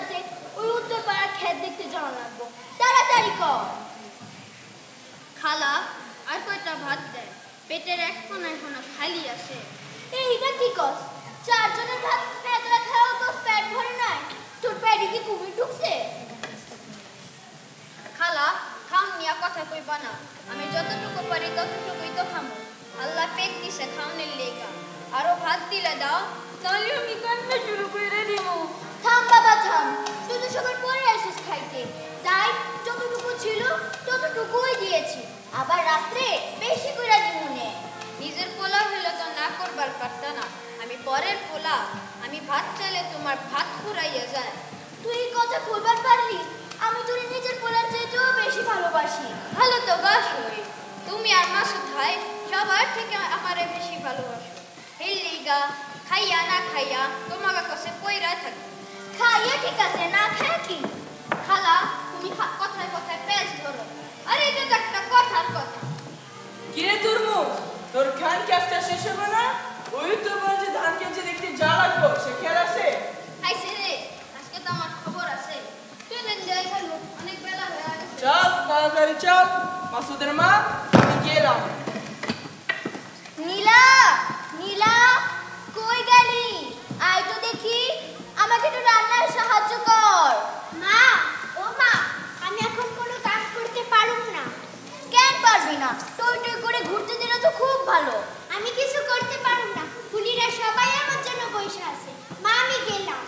সাথে ওই উত্তর পাড়ার খেত দেখতে যাওয়া লাগবো। তাড়াতাড়ি কর। খালা আর কয়টা ভাত দেয় পেটের এক কোনা এখন খালি আসে এইটা কি কস? চারজনের ভাত তো পেট ভরে নাই? তোর পেটে কি কুমির ঢুকছে? খালা খাম নিয়া কথা আমি যতটুকু পারি ততটুকুই তো খামো। আল্লাহ পেট দিছে খাওনের আরও ভাত দিলে দাও তাহলে আমি কান্না শুরু করে দিব থাম বাবা থাম। তুই তো সকাল পরে আসিস খাইতে। তাই যতটুকু ছিল ততটুকুই দিয়েছি। আবার রাত্রে বেশি করে দিমুনে নিজের পোলা হইলে তো না করবার পারতা না। আমি পরের পোলা। আমি ভাত চাইলে তোমার ভাত ফুরাইয়া যায়। তুই এই কথা বলবার পারলি? আমি তোর নিজের পোলার চাইতেও বেশি ভালোবাসি। ভালো তো বাসই। তুমি আর মাসুদ ভাই সবার থেকে আমারে বেশি ভালোবাসো। এই লিগা খাইয়া না খাইয়া তোমার কাছে পয়রা থাকি। খাইয়ে ঠিক আছে না খায় কি? খালা তুমি কথায় কথায় পেঁচ ধরো। আরে এটা তো একটা কথার কথা। কিরে তরমুজ তোর খান কাজটা শেষ হবে না? ওই তো বলছে ধান কেজি দেখতে যা লাগবো সে খেয়াল আছে? আইসে রে আজকে তো আমার খবর আছে। চলেন যাই ভালো অনেক বেলা হয়ে গেছে। চল তাড়াতাড়ি চল। মাসুদের মা আমি গেলাম। নীলা নীলা কই গেলি? আয় তো দেখি। আমাকে একটু রান্নায় সাহায্য কর। মা ও মা আমি এখন কোনো কাজ করতে পারুম না। কেন পারবি না? টই টই করে ঘুরতে দিলে তো খুব ভালো। আমি কিছু করতে পারুম না। ফুলিরা সবাই আমার জন্য বসে আছে। মা আমি গেলাম।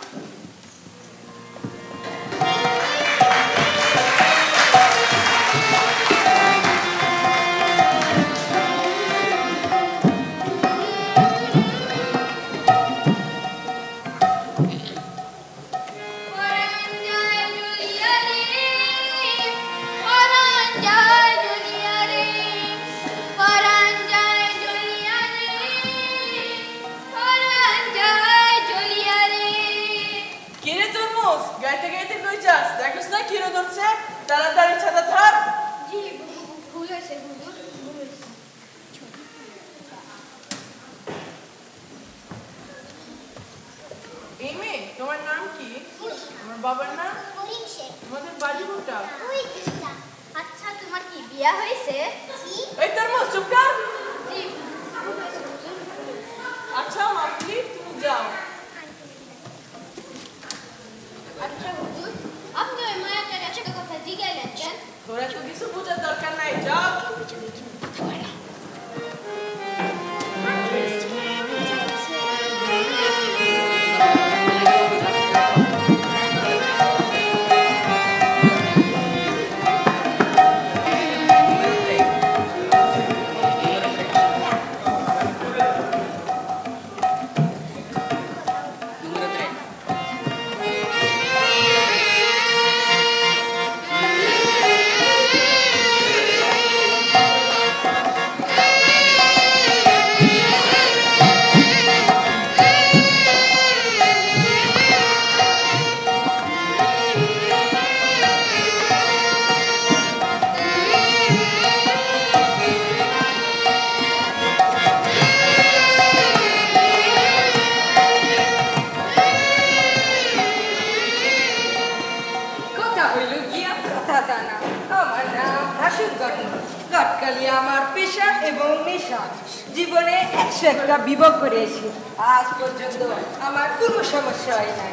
জীবনে একশো একটা বিভোগ করেছি আজ পর্যন্ত আমার কোনো সমস্যা হয় নাই।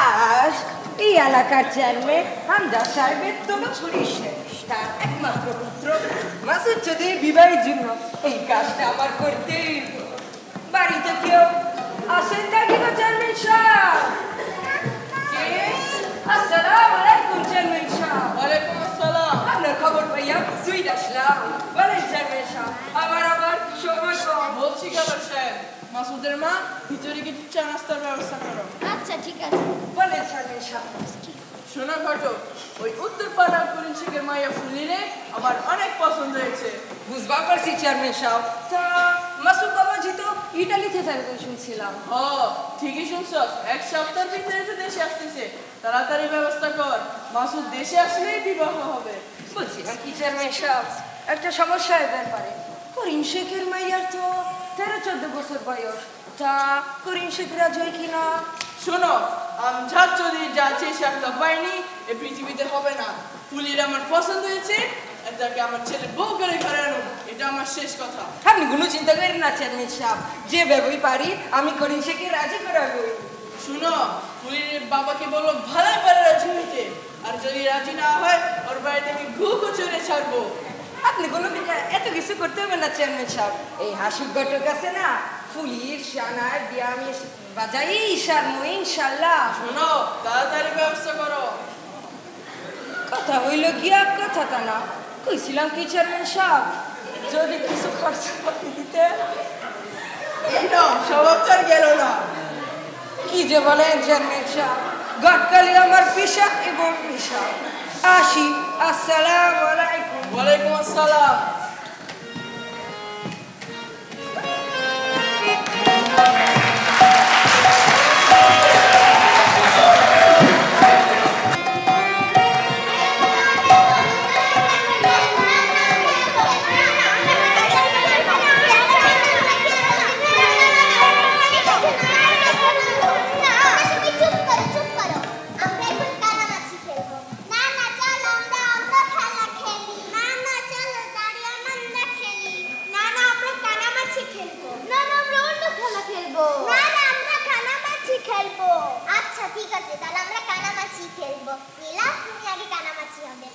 আজ এই এলাকার চেয়ারম্যান হামদা সাহেবের তোমার পুলিশে তার একমাত্র পুত্র মাসুদ চৌধুরীর বিবাহের জন্য এই কাজটা আমার হইব। বাড়িতে কেউ আসেন নাকি গো চেয়ারম্যান সাহেব? আসসালামু আলাইকুম চেয়ারম্যান সাহেব। খবর পাইয়া সুইট আসলাম বলেন চেয়ারম্যান আমার আবার সময় কম বলছি কাবার সাহেব মাসুদের মা ভিতরে কিছু চা নাস্তার ব্যবস্থা করো আচ্ছা ঠিক আছে বলেন চেয়ারম্যান শোনো ঘটক ওই উত্তর পাড়া করিম শেখের মাইয়া ফুলিরে আমার অনেক পছন্দ হয়েছে বুঝবা পারছি চেয়ারম্যান সাহেব তা মাসুদ বাবাজি তো ইটালিতে থাকবেন শুনছিলাম ও ঠিকই শুনছস এক সপ্তাহের ভিতরে তো দেশে আসতেছে তাড়াতাড়ি ব্যবস্থা কর মাসুদ দেশে আসলেই বিবাহ হবে বলছিলাম কি চেয়ারম্যান সাহেব একটা সমস্যা ব্যাপারে। করিম শেখের মাইয়ার তো তেরো চোদ্দ বছর বয়স। তা করিম শেখ রাজ হয় কিনা? শোনো আমজাদ যদি যা চেয়েছে একটা পাইনি এ পৃথিবীতে হবে না। ফুলির আমার পছন্দ হয়েছে তাকে আমার ছেলে বউ করে ঘরে আনো এটা আমার শেষ কথা। আপনি কোনো চিন্তা করেন না চেয়ারম্যান সাহেব। যে ভেবেই পারি আমি করিম শেখকে রাজি করাবো। শুনো পুলির বাবাকে বলো ভালো করে রাজি হইতে। আর যদি রাজি না হয় ওর বাড়িতে আমি ঘু চড়ে ছাড়বো? আপনি কোনো এত কিছু করতে হবে না চেয়ারম্যান সাহেব। এই হাসুর ঘটক আছে না ফুলির সানার বিয়ামি বাজাই ইশার মই ইনশাল্লাহ শোনো তাড়াতাড়ি ব্যবস্থা করো। কথা হইল গিয়া কথা তা না? কইছিলাম কি চেয়ারম্যান সাহেব? যদি কিছু খরচা করতে দিতে? স্বভাব তো আর গেল না। কি যে বলেন চেয়ারম্যান সাহেব? গটকালি আমার পেশা এবং পেশা আসি আসসালামু আলাইকুম। ওয়ালাইকুম আসসালাম। খেলব। আচ্ছা ঠিক আছে তাহলে আমরা কানামাছি খেলব। নীলা তুমি আগে কানামাছি হবে।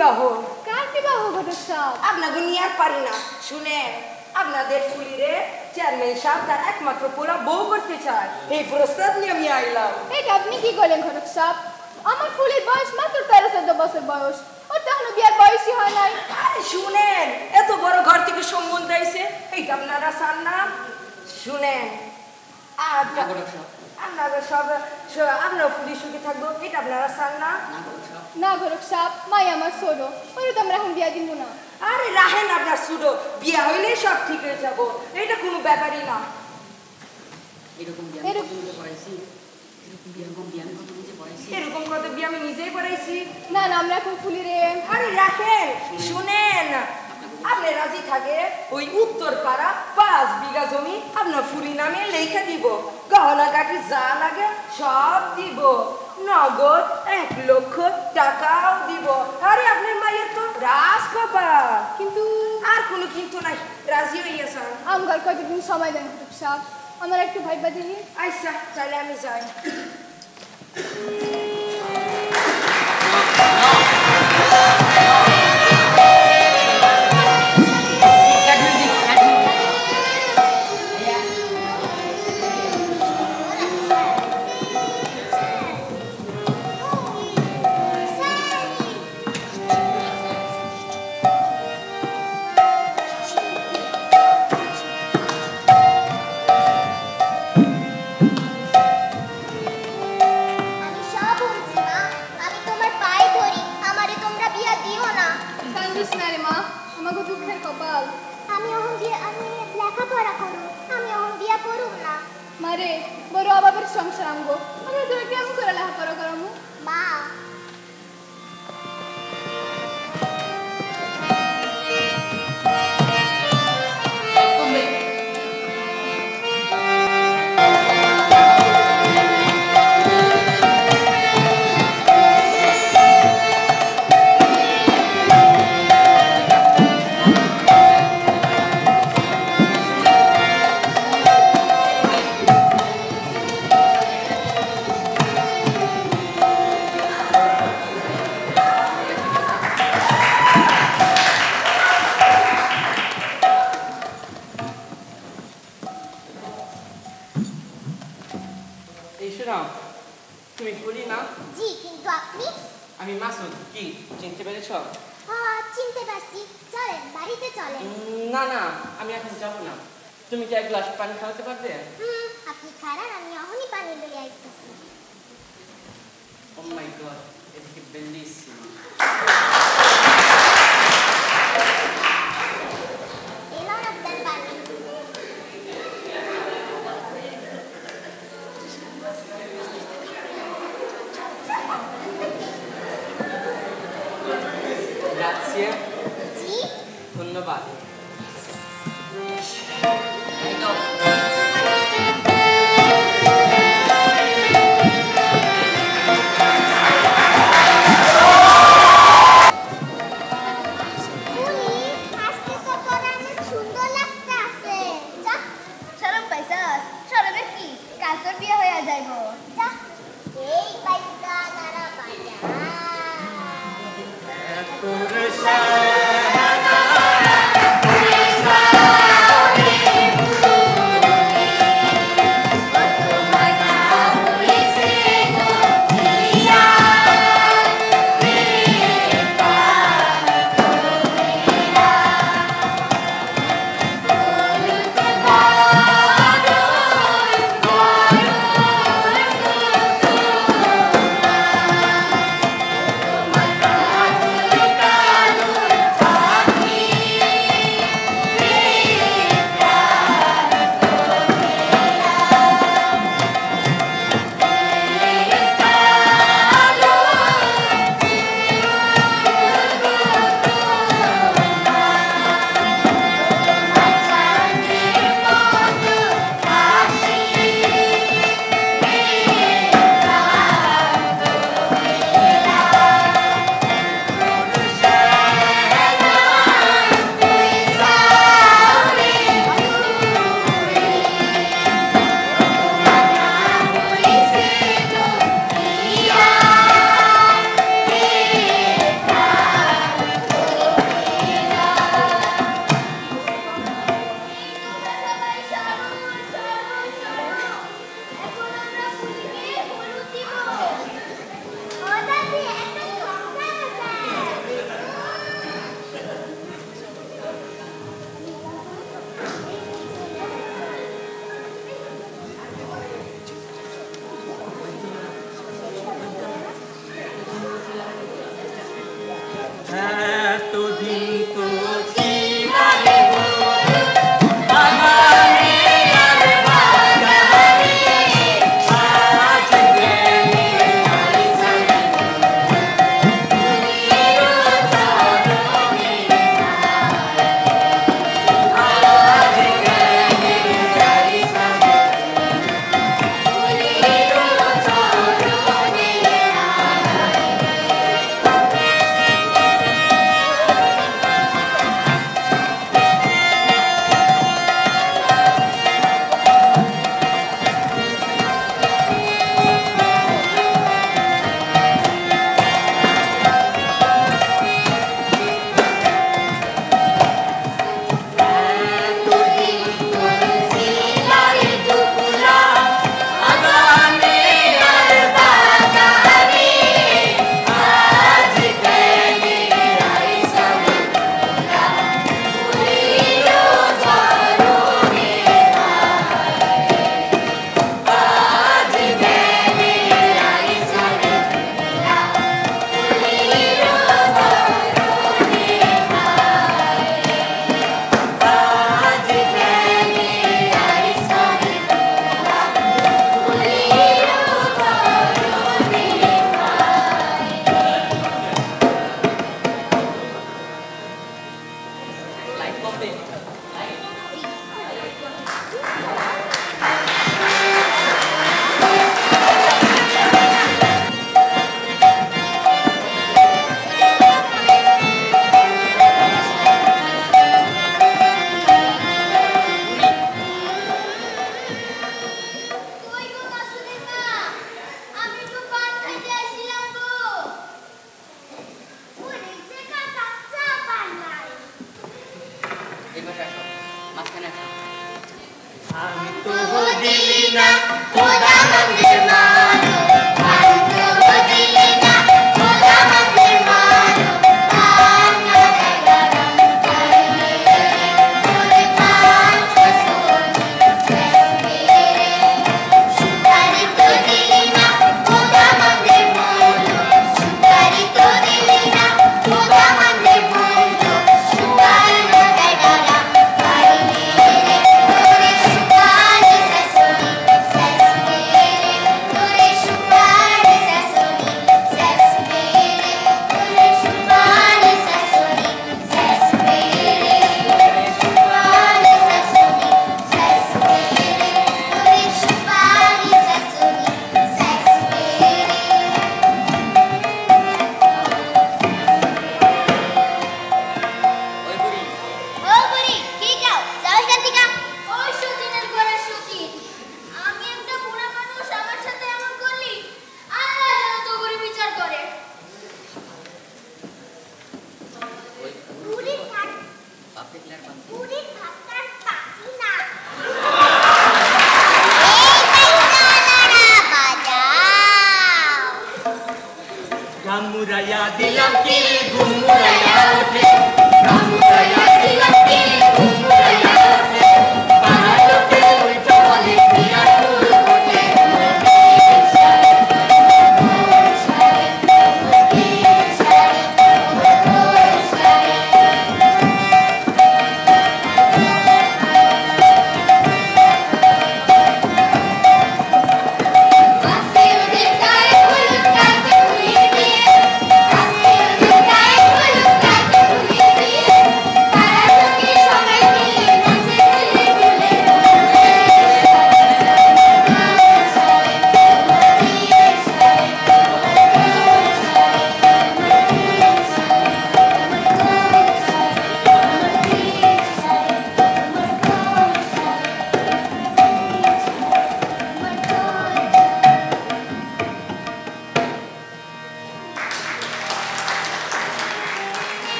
বিবাহ কার বিবাহ ঘটক সাহেব আপনাকে নিয়ে আর পারি না। শুনেন আপনাদের ফুলিরে চেয়ারম্যান সাহেব তার একমাত্র পোলা বউ করতে চায়। এই প্রস্তাব নিয়ে আমি আইলাম। এটা আপনি কি করলেন ঘটক সাহেব? আমার ফুলের বয়স মাত্র তেরো চোদ্দ বছর বয়স। ওর তো এখনও বিয়ার বয়সই হয় নাই। আরে শুনেন এত বড় ঘর থেকে সম্বন্ধ আইছে এইটা আপনারা চান না? শুনেন আর আপনারা সব সব- আপনারা ফুলি সুখে থাকব এটা আপনারা চান না? না ঘটক সাহেব মাই আমার ছোট ওরে তো আমরা এখন বিয়া দিব না। আরে রাহেন আপনার সুডো বিয়া হইলেই সব ঠিক হয়ে যাব। এটা কোনো ব্যাপারই না। এরকম কত বিয়ে আমি নিজেই পড়াইছি? না না আমরা এখন ফুলিরে আরে রাখেন শুনেন। আপনি রাজি থাকে ওই উত্তর পাড়া পাঁচ বিঘা জমি আপনার ফুলি নামে লেখা দিব। গহনা কাটি যা লাগে সব দিব। নগদ এক লক্ষ টাকাও দিব। আরে আপনার মায়ের তো রাজ বাবা। কিন্তু আর কোনো কিন্তু নাই। রাজি হইয়াছেন আমার কতদিন সময় দেন সাহেব আমার একটু ভাইবা দিলি আচ্ছা তাহলে আমি যাই।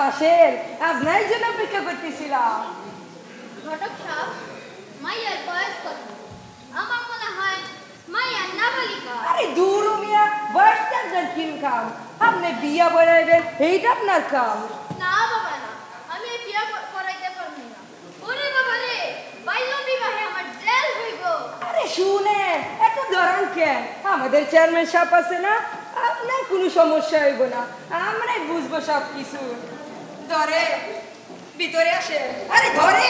পাশের। আপনার জন্য অপেক্ষা করতেছিলাম। ঘটক মাইয়ার বয়স কত? আমার মনে হয় নাবালিকা। আরে দূর মিয়া আপনি বিয়া বড়াইবেন এইটা আপনার কাম। না বাবা না আমি বিয়া না। ওরে বাবা রে বিবাহে আমার জেল হইব। আরে শুনে এত ধরন কে আমাদের চেয়ারম্যান সাপ আছে না আপনার কোনো সমস্যা হইব না। আমরাই বুঝব সব কিছু داره. بیداری هشه هره داره.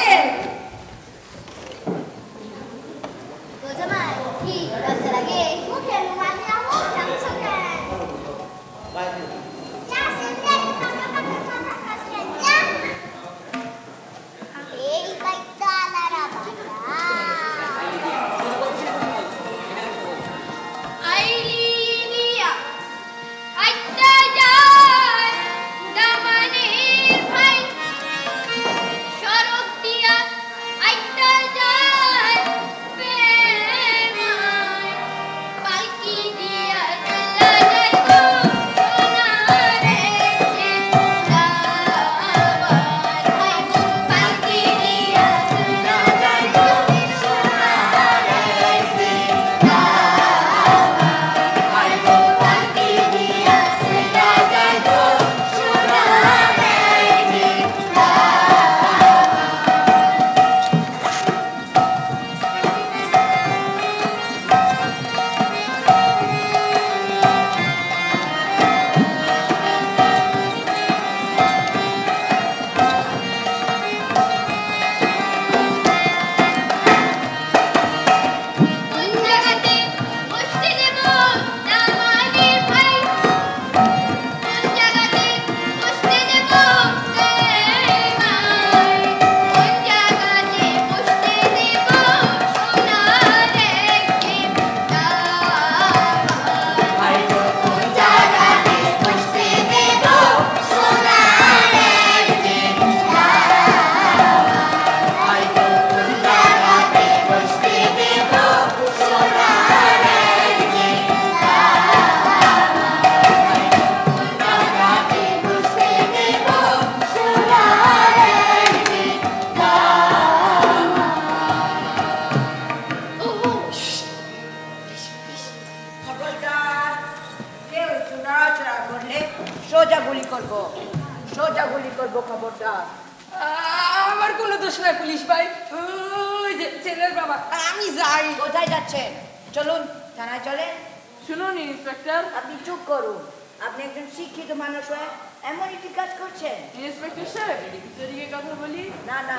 করছেন ইন্সপেক্টর সাহেব ভিতরে কথা বলি না না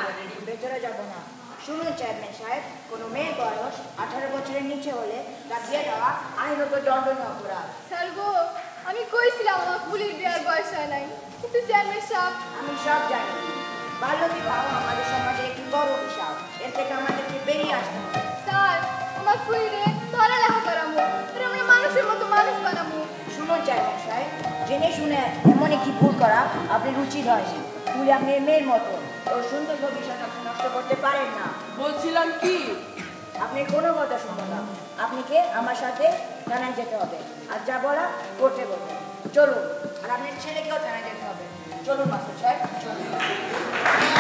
ভেতরে যাব না। শুনুন চেয়ারম্যান সাহেব কোনো মেয়ের বয়স আঠারো বছরের নিচে হলে তার বিয়ে দেওয়া আইনত দণ্ডনীয় অপরাধ। স্যার গো আমি কইছিলাম আমার ফুলির বিয়ার বয়স হয় নাই। কিন্তু চেয়ারম্যান সাহেব আমি সব জানি। বাল্য বিবাহ আমাদের সমাজে একটি বড় বিষয়। এর থেকে আমাদেরকে বেরিয়ে আসতে হবে। স্যার আমার ফুলিরে ধরা লেখা করামো আর চেয়ারম্যান জেনে শুনে এমন একটি ভুল করা আপনার উচিত হয়নি তুই আপনি মেয়ের মতো। ওর সুন্দর ভবিষ্যৎ আপনি নষ্ট করতে পারেন না। বলছিলাম কি? আপনি কোনো কথা শুনবেন না। আপনাকে আমার সাথে থানায় যেতে হবে। আর যা বলা করতে বলবেন চলুন। আর আপনার ছেলেকেও থানায় যেতে হবে। চলুন মাস্টার সাহেব। চলুন।